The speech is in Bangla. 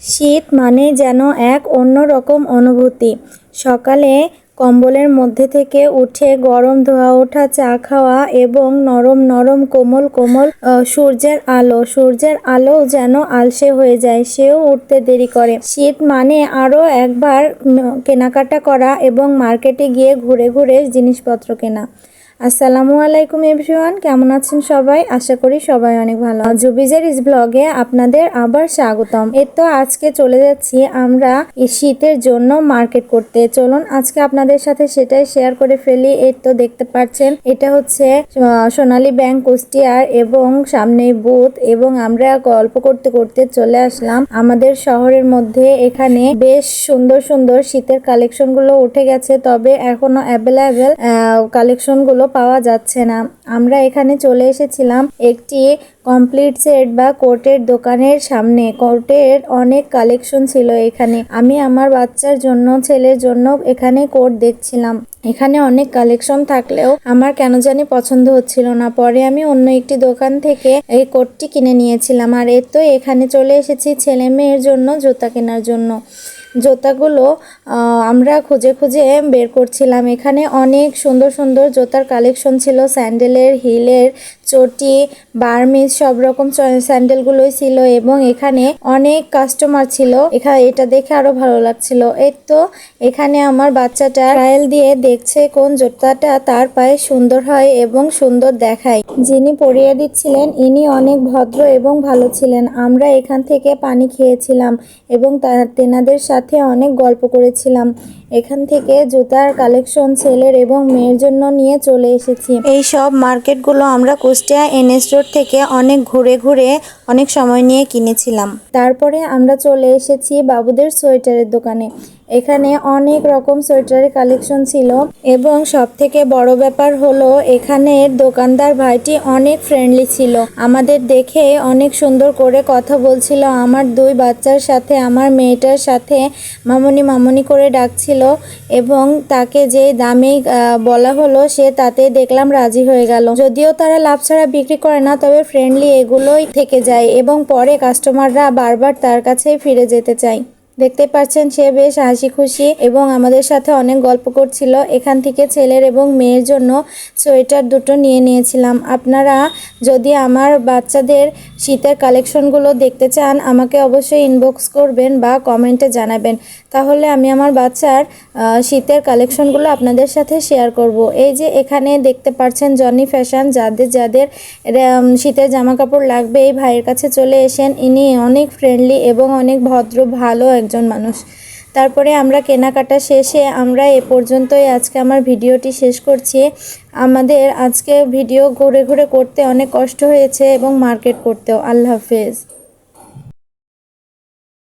শীত মানে যেন এক অন্যরকম অনুভূতি। সকালে কম্বলের মধ্যে থেকে উঠে গরম ধোয়া, ওঠা, চা খাওয়া এবং নরম নরম, কোমল কোমল সূর্যের আলো। সূর্যের আলো যেন আলসে হয়ে যায়, সেও উঠতে দেরি করে। শীত মানে আরও একবার কেনাকাটা করা এবং মার্কেটে গিয়ে ঘুরে ঘুরে জিনিসপত্র কেনা। আসসালামু আলাইকুম এভরিওয়ান, কেমন আছেন সবাই? আশা করি সবাই অনেক ভালো জুবিজার ইস ব্লগে আপনাদের আবার স্বাগতম। এর তো আজকে চলে যাচ্ছি আমরা শীতের জন্য মার্কেট করতে। চলুন আজকে আপনাদের সাথে সেটাই শেয়ার করে ফেলি। এর তো দেখতে পাচ্ছেন, এটা হচ্ছে সোনালী ব্যাংক কুষ্টিয়ার এবং সামনে বুথ এবং আমরা গল্প করতে করতে চলে আসলাম। আমাদের শহরের মধ্যে এখানে বেশ সুন্দর সুন্দর শীতের কালেকশনগুলো উঠে গেছে, তবে এখনও অ্যাভেলেবেল কালেকশনগুলো পাওয়া যাচ্ছে না। আমরা এখানে চলে এসেছিলাম একটি কমপ্লিট সেট বা কোটের দোকানের সামনে। কোর্টের অনেক কালেকশন ছিল এখানে। আমি আমার বাচ্চার জন্য, ছেলের জন্য এখানে কোর্ট দেখছিলাম। এখানে অনেক কালেকশন থাকলেও আমার কেন জানি পছন্দ হচ্ছিল না। পরে আমি অন্য একটি দোকান থেকে এই কোটটি কিনে নিয়েছিলাম। আর এর তো এখানে চলে এসেছি ছেলে মেয়ের জন্য, জুতা কেনার জন্য। জুতাগুলো আমরা খুঁজে খুঁজে বের করছিলাম। এখানে অনেক সুন্দর সুন্দর জুতার কালেকশন ছিল। স্যান্ডেলের হিলের চটি, বার্মিজ সব রকম স্যান্ডেলগুলোই ছিল এবং এখানে অনেক কাস্টমার ছিল। এখানে এটা দেখে আরও ভালো লাগছিল। এই তো এখানে আমার বাচ্চাটা ট্রায়াল দিয়ে দেখছে কোন জুতাটা তার পায়ে সুন্দর হয় এবং সুন্দর দেখায়। যিনি পরিয়ে দিচ্ছিলেন, ইনি অনেক ভদ্র এবং ভালো ছিলেন। আমরা এখান থেকে পানি খেয়েছিলাম এবং তেনাদের সাথে অনেক গল্প করেছিলাম। এখান থেকে জুতার কালেকশন ছেলের এবং মেয়ের জন্য নিয়ে চলে এসেছি। এই সব মার্কেটগুলো আমরা কুষ্টিয়া এনএস রোড থেকে অনেক ঘুরে ঘুরে অনেক সময় নিয়ে কিনেছিলাম। তারপরে আমরা চলে এসেছি বাবুদের সোয়েটারের দোকানে। এখানে অনেক রকম সোয়েটারের কালেকশন ছিল এবং সব থেকে বড় ব্যাপার হলো এখানে দোকানদার ভাইটি অনেক ফ্রেন্ডলি ছিল। আমাদের দেখে অনেক সুন্দর করে কথা বলছিল। আমার দুই বাচ্চার সাথে, আমার মেয়েটার সাথে মামনি মামনি করে ডাকছিল এবং তাকে যে দামে বলা হলো সে তাতে দেখলাম রাজি হয়ে গেল। যদিও তারা লাভ ছাড়া বিক্রি করে না, তবে ফ্রেন্ডলি এগুলোই থেকে যায় এবং পরে কাস্টমাররা বারবার তার কাছেই ফিরে যেতে চায়। দেখতে পাচ্ছেন সে বেশ হাসি খুশি এবং আমাদের সাথে অনেক গল্প করছিল। এখান থেকে ছেলের এবং মেয়ের জন্য সোয়েটার দুটো নিয়ে নিয়েছিলাম। আপনারা যদি আমার বাচ্চাদের শীতের কালেকশনগুলো দেখতে চান, আমাকে অবশ্যই ইনবক্স করবেন বা কমেন্টে জানাবেন। তাহলে আমি আমার বাচ্চার শীতের কালেকশনগুলো আপনাদের সাথে শেয়ার করব। এই যে এখানে দেখতে পাচ্ছেন জনি ফ্যাশন যাদের যাদের শীতের জামা কাপড় লাগবে, এই ভাইয়ের কাছে চলে এসেন। ইনি অনেক ফ্রেন্ডলি এবং অনেক ভদ্র, ভালো একজন মানুষ। তারপরে আমরা কেনাকাটা শেষে আমরা এ পর্যন্তই আজকে আমার ভিডিওটি শেষ করছি। আমাদের আজকে ভিডিও ঘুরে ঘুরে করতে অনেক কষ্ট হয়েছে এবং মার্কেট করতেও। আল্লাহ হাফেজ।